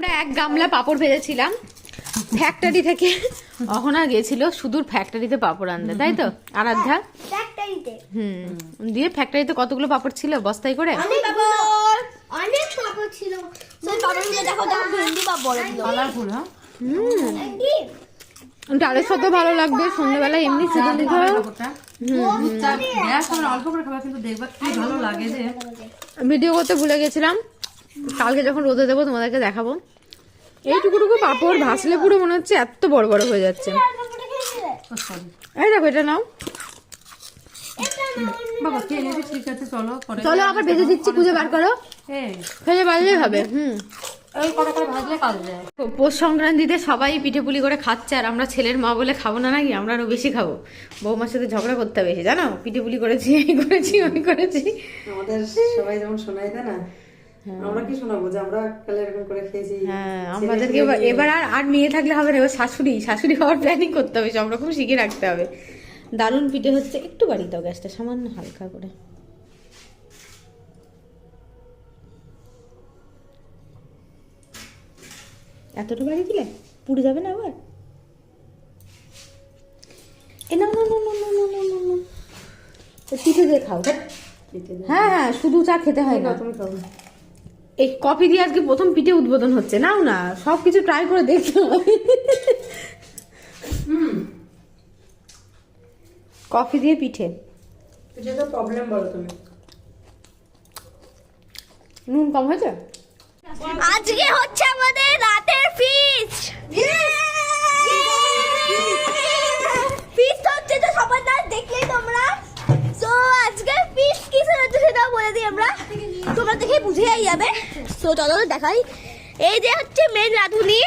আমরা এক গামলা পাপড় ভেজেছিলাম। ফ্যাক্টরি থেকে। অহনা গেছিল সুদূর ফ্যাক্টরিতে পাপড় আনতে তাই তো? আরাধ্যা? ফ্যাক্টরিতে হুম দিয়ে ফ্যাক্টরিতে কতগুলো পাপড় ছিল বস্তায় করে? অনেক পাপড় অনেক পাপড় ছিল। সেই পাপড়গুলো দেখো দেখো ভেন্ডি পাপড় কালারফুল হ্যাঁ? কি? ডালের সাথে ভালো লাগবে সন্ধ্যেবেলায় এমনি হয় গ্যাস করে অল্প করে খাবার কিন্তু দেখবা কি ভালো লাগে যে ভিডিও করতে ভুলে গেছিলাম। কালকে যখন রোদে দেবো তোমাদেরকে দেখাবো। এইটুকুটুকু পাপড় ভাসলে পুরো মনে হচ্ছে এত বড় বড় হয়ে যাচ্ছে। এই দেখো এটা নাও। চলো আবার ভেজে দিচ্ছি খুঁজে বার করো। এই ভেজে বাজলেই হবে হুম। পৌষ সংক্রান্তিতে সবাই পিঠে পুলি করে খাচ্ছে আর আমরা ছেলের মা বলে খাব না নাকি? আমরা আরও বেশি খাব। বৌমার সাথে ঝগড়া করতে হবে বেশি জানো? পিঠে পুলি করেছি এই করেছি ওই করেছি। আমাদের সবাই যেমন শোনাই দেয় না? আমরা কি শোনাবো যে আমরা কালে এরকম করে খেয়েছি হ্যাঁ আমাদেরকে এবার- আর আর মেয়ে থাকলে হবে না এবার শাশুড়ি শাশুড়ি হওয়ার প্ল্যানিং করতে হবে সব রকম শিখে রাখতে হবে। দারুণ পিঠে হচ্ছে একটু বাড়ি দাও গ্যাসটা সামান্য হালকা করে। এতটা বাড়ি দিলে পুড়ে যাবে না আবার? এ না না না না না না না না না পিঠে দিয়ে খাও। হ্যাঁ হ্যাঁ শুধু চা খেতে হয় না। তুমি খাব এই কফি দিয়ে আজকে প্রথম পিঠে উদ্বোধন হচ্ছে। নাও না সব কিছু ট্রাই করে দেখতে হবে। কফি দিয়ে পিঠে। পিঠে তো প্রবলেম বলো তুমি। নুন কম হয়েছে? আজকে হচ্ছে আমাদের রাতের ফিস্ট ফিস্ট হচ্ছে তো সবার না দেখলেই তোমরা। সো আজকে ফিস্ট হচ্ছে সেটাও বলে দিই আমরা। তোমরা দেখে বুঝেই যাবে। সো চলো দেখাই। এই যে হচ্ছে মেন রাঁধুনি।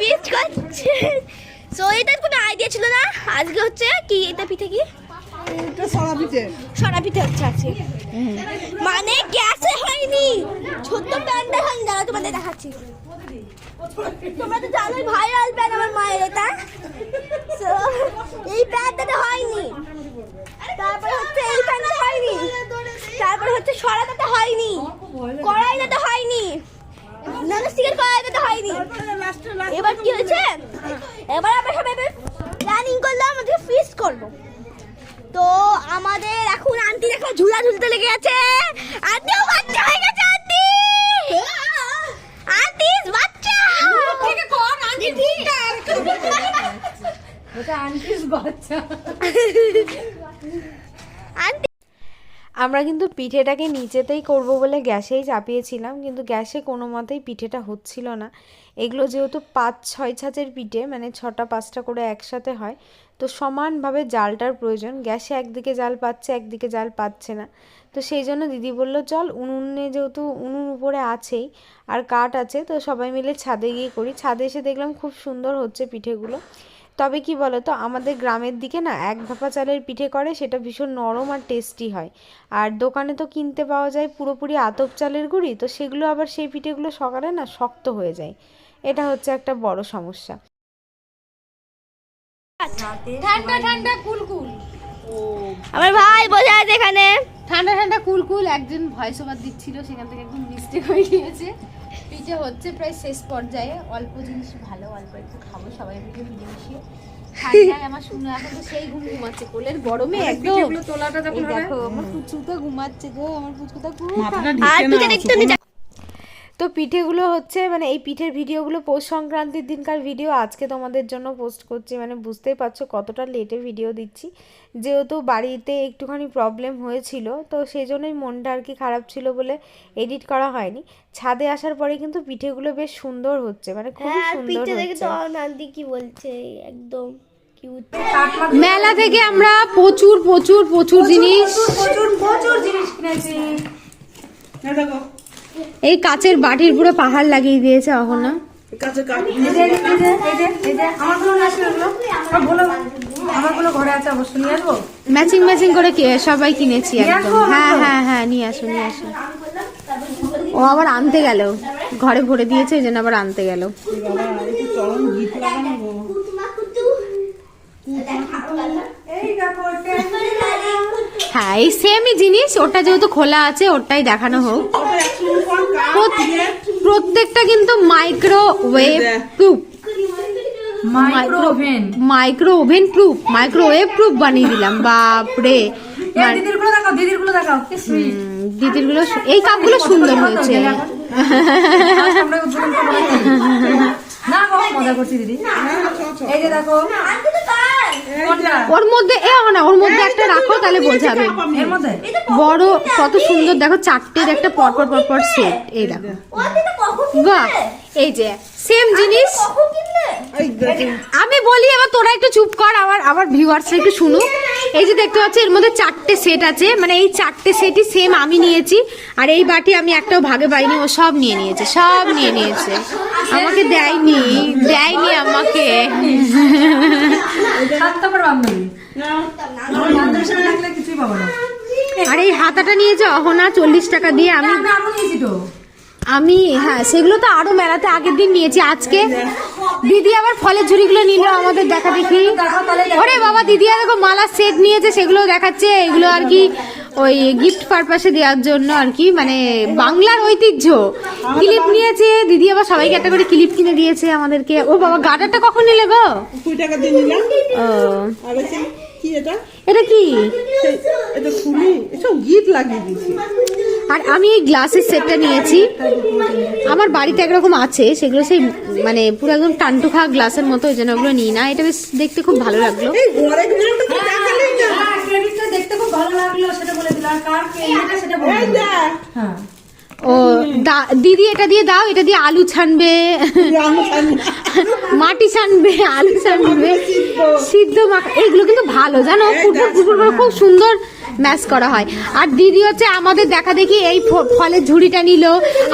ফিস্ট করছে। সো এটার কোনো আইডিয়া ছিল না। আজকে হচ্ছে কি? এটা পিঠে কি? সরা পিঠে। হচ্ছে আছে মানে গ্যাসে হয়নি। ছোট্ট হয়নি। দাঁড়া তোমাদের দেখাচ্ছি। তোমরা তো জানোই ভাইরাল প্যান আমার মায়ের এটা। So, এই প্যান্টটাতে হয়নি। তারপর হচ্ছে এই হয়নি তারপর হচ্ছে সরাটাতে হয়নি। কড়াইটাতে হয়নি। ননস্টিকের কড়াইটাতে হয়নি। এবার কি হয়েছে? এবার আমরা সবাই প্ল্যানিং করলাম আমাদের ফিস্ট করব। তো আমাদের এখন আন্টি দেখো ঝুলা ঝুলতে লেগে গেছে। আন্টিও বাচ্চা হয়ে গেছে আন্টি আন্টি বাচ্চা থেকে কোন আন্টি ওটা আন্টির বাচ্চা। আন্টি আমরা কিন্তু পিঠেটাকে নিচেতেই করব বলে গ্যাসেই চাপিয়েছিলাম, কিন্তু গ্যাসে কোনো মতেই পিঠেটা হচ্ছিল না। এগুলো যেহেতু পাঁচ, ছয় ছাঁচের পিঠে মানে ছটা, পাঁচটা করে একসাথে হয়, তো সমানভাবে জালটার প্রয়োজন। গ্যাসে একদিকে জাল পাচ্ছে, একদিকে জাল পাচ্ছে না। তো সেই জন্য দিদি বলল, চল উনুনে যেহেতু উনুন উপরে আছেই আর কাঠ আছে, তো সবাই মিলে ছাদে গিয়ে করি। ছাদে এসে দেখলাম খুব সুন্দর হচ্ছে পিঠেগুলো। তবে কি বলো তো আমাদের গ্রামের দিকে না এক ভাপা চালের পিঠে করে সেটা ভীষণ নরম আর টেস্টি হয়। আর দোকানে তো কিনতে পাওয়া যায় পুরোপুরি আতপ চালের গুঁড়ি তো সেগুলো আবার সেই পিঠেগুলো সকালে না শক্ত হয়ে যায়। এটা হচ্ছে একটা বড় সমস্যা। ঠান্ডা ঠান্ডা কুলকুল আমার ভাই বসে আছে এখানে। ঠান্ডা ঠান্ডা কুলকুল একজন ভয়েস ওভার দিচ্ছিল সেখান থেকে একদম মিস্টেক হয়ে গিয়েছে। পিঠে হচ্ছে প্রায় শেষ পর্যায়ে অল্প জিনিস ভালো অল্প একটু খাব সবাই মিলে মিলেমিশিয়ে ঠান্ডায় আমার শুনে এখন তো সেই ঘুম ঘুমাচ্ছে কোলের গরমে একদম। তোলাটা যখন দেখো আমার পুচু ঘুমাচ্ছে গো আমার পুচু ঘুমাচ্ছে খুব আর পিঠে দেখতে নি তো পিঠেগুলো হচ্ছে মানে এই পিঠের ভিডিওগুলো পৌষ সংক্রান্তির দিনকার ভিডিও আজকে তোমাদের জন্য পোস্ট করছি। মানে বুঝতেই পারছ কতটা লেটে ভিডিও দিচ্ছি। যেহেতু বাড়িতে একটুখানি প্রবলেম হয়েছিল তো সেই জন্যই মনটা আর কি খারাপ ছিল বলে এডিট করা হয়নি। ছাদে আসার পরে কিন্তু পিঠেগুলো বেশ সুন্দর হচ্ছে মানে খুবই হ্যাঁ সুন্দর হচ্ছে। কি বলছে একদম কিউট মেলা থেকে আমরা প্রচুর প্রচুর প্রচুর জিনিস প্রচুর প্রচুর জিনিস কিনেছি। দেখো। এই কাচের বাটির পুরো পাহাড় লাগিয়ে দিয়েছে অহনা। এই এই এই এই ম্যাচিং ম্যাচিং করে কে- সবাই কিনেছি একদম। হ্যাঁ হ্যাঁ হ্যাঁ নিয়ে আসো নিয়ে আসো। ও আবার আনতে গেল। ঘরে ভরে দিয়েছে ওই জন্য আবার আনতে গেল। এই হ্যাঁ এই সেমই জিনিস ওটা যেহেতু খোলা আছে ওটাই দেখানো হোক। প্রত্যেকটা কিন্তু microwave proof microwave oven microwave oven proof microwave proof বানিয়ে দিলাম বাপরে। মানে- দিদিরগুলো এই কাপগুলো সুন্দর হয়েছে। আচ্ছা, না মজা করছি দিদি। এই যে দেখো ওর মধ্যে এ না ওর মধ্যে একটা রাখো তাহলে বোঝাবে বড় কত সুন্দর দেখো চারটের একটা পরপর পরপর সেট এই দেখো। বাহ এই যে সেম জিনিস। আমি বলি এবার তোরা একটু চুপ কর আবার আবার ভিউয়ার্সরা একটু শুনুক। এই যে দেখতে পাচ্ছি এর মধ্যে চারটে সেট আছে মানে এই চারটে সেটই সেম আমি নিয়েছি আর এই বাটি আমি একটাও ভাগে পাইনি ও সব নিয়ে নিয়েছে সব নিয়ে নিয়েছে। আমাকে দেয়নি দেয়নি আমাকে। আমার আর এই হাতাটা নিয়েছে অহনা চল্লিশ টাকা দিয়ে আমি আমি হ্যাঁ সেগুলো তো আরও মেলাতে আগের দিন নিয়েছি। আজকে দিদি আবার ফলের ঝুড়িগুলো নিল আমাদের দেখা দেখি। ওরে বাবা দিদি আর দেখো মালার সেট নিয়েছে সেগুলো দেখাচ্ছে। এগুলো আর কি ওই গিফট পারপাসে দেওয়ার জন্য আর কি মানে বাংলার ঐতিহ্য। ক্লিপ নিয়েছে দিদি আবার সবাইকে একটা করে ক্লিপ কিনে দিয়েছে আমাদেরকে। ও বাবা গার্ডারটা কখন নিলে গো? ও। এটা? কি? এটা খুলি এসব গিট লাগিয়ে দিয়েছি। আর আমি এই গ্লাসের সেটটা নিয়েছি। আমার বাড়িতে একরকম আছে সেগুলো সেই মানে পুরো একদম টান্টু খাওয়া গ্লাসের মতো ওই জন্য ওগুলো নিই না। এটা বেশ দেখতে খুব ভালো লাগল। হ্যাঁ ক্রেডিটটা দেখতে খুব ভালো লাগল সেটা বলে দিল আর কার ক্রেডিটটা সেটা বলে এই দিল দেখ। হ্যাঁ। ও দা- দিদি এটা দিয়ে দাও এটা দিয়ে আলু ছানবে। মাটি ছানবে আলু ছানবে। সিদ্ধ। মাখা এগুলো কিন্তু ভালো জানো? ফুটবল ফুটবল খুব সুন্দর। ম্যাচ করা হয়। আর দিদি হচ্ছে আমাদের দেখা দেখি এই ফলের ঝুড়িটা নিল।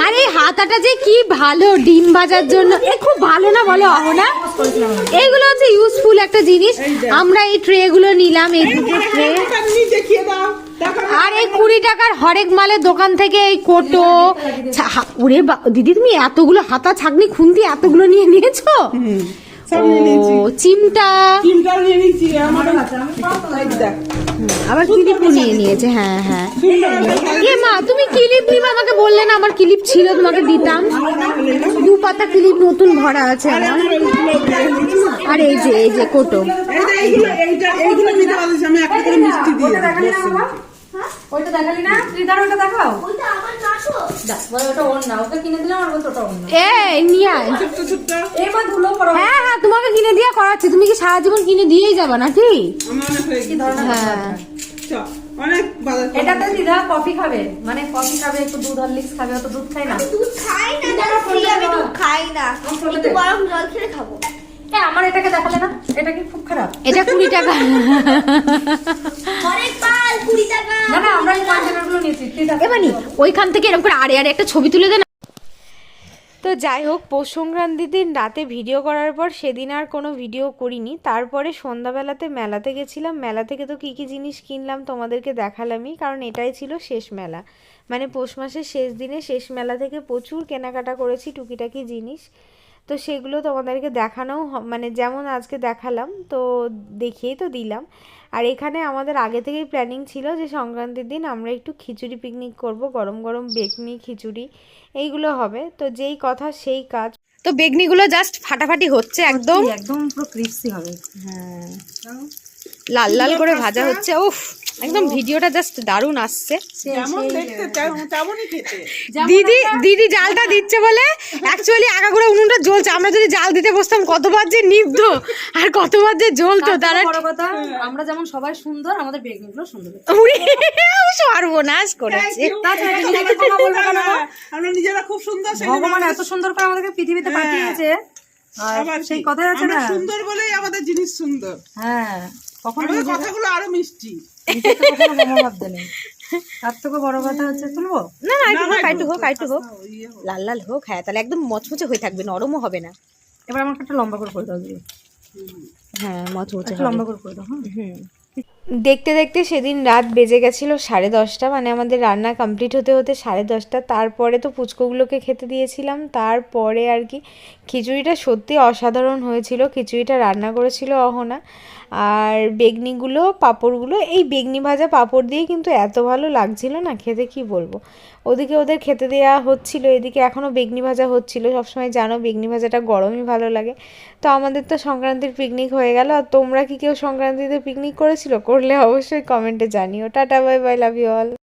আর এই হাতাটা যে কি ভালো ডিম ভাজার জন্য। এ খুব ভালো না বলো অহনা? এইগুলো হচ্ছে ইউজফুল একটা জিনিস। আমরা এই ট্রে গুলো নিলাম এই দুটো ট্রে আর এই কুড়ি টাকার হরেক মালের দোকান থেকে এই কোটো। ওরে দিদি তুমি এতগুলো হাতা ছাগনি খুন্তি এতগুলো নিয়ে নিয়েছো? সব নিয়ে নিয়ে আমার দেখ। আবার ক্লিপও নিয়ে নিয়েছে হ্যাঁ হ্যাঁ। এ মা তুমি ক্লিপ নিবে? আমাকে বললে না আমার ক্লিপ ছিল তোমাকে দিতাম। দু পাতা ক্লিপ নতুন ভরা আছে আর এই যে এই যে কোটো। এইগুলো নিতে আমি একটা করে মিষ্টি দিয়ে দেখালি না? ওইটা দেখাও? বলে ওটা ওর না ওকে কিনে দিলাম আর ওটা ওর না। এ নিয়ে আয়। ধুলো পড়ো। হ্যাঁ হ্যাঁ তোমাকে কিনে দিয়ে করাচ্ছি তুমি কি সারা জীবন কিনে দিয়েই যাবা নাকি? আমার অনেক হয়ে গেছে। হ্যাঁ। চ, অনেক বাজার এটাতে দিদা কফি খাবে মানে কফি খাবে একটু দুধ হরলিক্স খাবে অত দুধ খাই না? দুধ খাই না যারা free আমি দুধ খাই না। একটু গরম জল খেলে খাব। আমার এটাকে দেখালে না এটা কি খুব খারাপ? এটা কুড়ি টাকা। অনেক কুড়ি টাকা। না না আমরা এই কন্টেনার নিয়েছি ঠিক ওইখান থেকে এরকম করে আড়ে আড়ে একটা ছবি তুলে দেন? তো যাই হোক পৌষ সংক্রান্তির দিন রাতে ভিডিও করার পর সেদিন আর কোনো ভিডিও করিনি। তারপরে সন্ধ্যাবেলাতে মেলাতে গেছিলাম। মেলা থেকে তো কী কী জিনিস কিনলাম তোমাদেরকে দেখালামই কারণ এটাই ছিল শেষ মেলা। মানে পৌষ মাসের শেষ দিনে শেষ মেলা থেকে প্রচুর কেনাকাটা করেছি টুকিটাকি জিনিস। তো সেগুলো তোমাদেরকে দেখানো মানে যেমন আজকে দেখালাম তো দেখিয়েই তো দিলাম। আর এখানে আমাদের আগে থেকেই প্ল্যানিং ছিল যে সংক্রান্তির দিন আমরা একটু খিচুড়ি পিকনিক করব গরম গরম বেগনি খিচুড়ি এইগুলো হবে। তো যেই কথা সেই কাজ। তো বেগনিগুলো জাস্ট ফাটাফাটি হচ্ছে একদম? একদম পুরো ক্রিস্পি হবে। লাল লাল করে ভাজা হচ্ছে উফ একদম ভিডিওটা জাস্ট দারুণ আসছে। দিদি দিদি জালটা দিচ্ছে বলে অ্যাকচুয়ালি আগাগোড়া উনুনটা জ্বলছে। আমরা যদি জাল দিতে বসতাম কতবার যে নিভতো আর কতবার যে জ্বলতো তারা কথা আমরা যেমন সবাই সুন্দর আমাদের বেগুনগুলো সুন্দর সর্বনাশ করেছে? হ্যাঁ, আমরা নিজেরা খুব সুন্দর সেই ভগবান এত সুন্দর করে আমাদেরকে পৃথিবীতে পাঠিয়েছে। আর সেই কথাই আছে না? সুন্দর বলেই আমাদের জিনিস সুন্দর। হ্যাঁ। কখনো কথাগুলো আরও মিষ্টি। তার থেকে বড় কথা হচ্ছে তুলবো? না না একটু হোক একটু হোক একটু হোক। ইয়ে লাল লাল হোক হ্যাঁ তাহলে একদম মচমচে হয়ে থাকবে নরমও হবে না। এবার আমাকে একটা লম্বা করে করে দাও হ্যাঁ মচমচে লম্বা করে করে দাও হ্যাঁ হুম। দেখতে দেখতে সেদিন রাত বেজে গেছিল সাড়ে দশটা মানে আমাদের রান্না কমপ্লিট হতে হতে সাড়ে দশটা। তারপরে তো পুচকোগুলোকে খেতে দিয়েছিলাম, তারপরে আর কি খিচুড়িটা সত্যি অসাধারণ হয়েছিল, খিচুড়িটা রান্না করেছিল অহনা। আর বেগনিগুলো, পাঁপড়গুলো, এই বেগনি ভাজা পাঁপড় দিয়ে কিন্তু এত ভালো লাগছিল না, খেতে কি বলব? ওদিকে ওদের খেতে দেওয়া হচ্ছিল, এদিকে এখনও বেগনি ভাজা হচ্ছিল। সবসময় জানো বেগনি ভাজাটা গরমই ভালো লাগে। তো আমাদের তো সংক্রান্তির পিকনিক হয়ে গেল, আর তোমরা কি কেউ সংক্রান্তিতে পিকনিক করেছিল? করলে অবশ্যই কমেন্টে জানিও। Tata bye bye love you all